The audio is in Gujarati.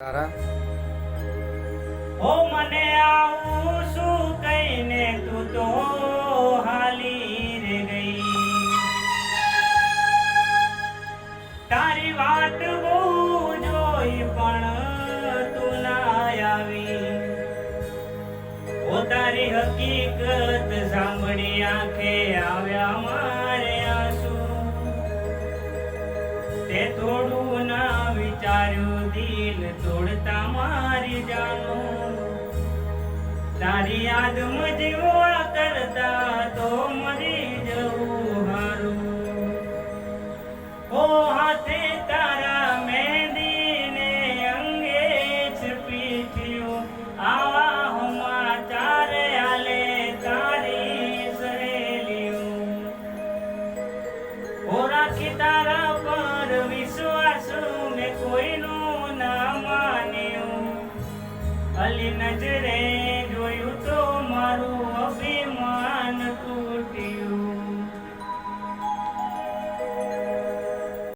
તારા? ઓ મને આવું શું કહીને તું તો હાલી રે ગઈ? તારી વાત બહુ જોઈ પણ તું ના આવી. ઓ તારી હકીકત સાંભળી આંખે આવ્યા મારે આંસુ. તે થોડું વિચાર્યું દિલ તોડતા મારી જાનું. તારી યાદમાં જીવવા કરતા તો મરી જવું હારું. ઓ હાથે તારા મહેંદીને અંગે જ પીઠ્યું આવા ચારે આલે તારી સહેલીઓ. ઓ રાખી તારા अली नजरे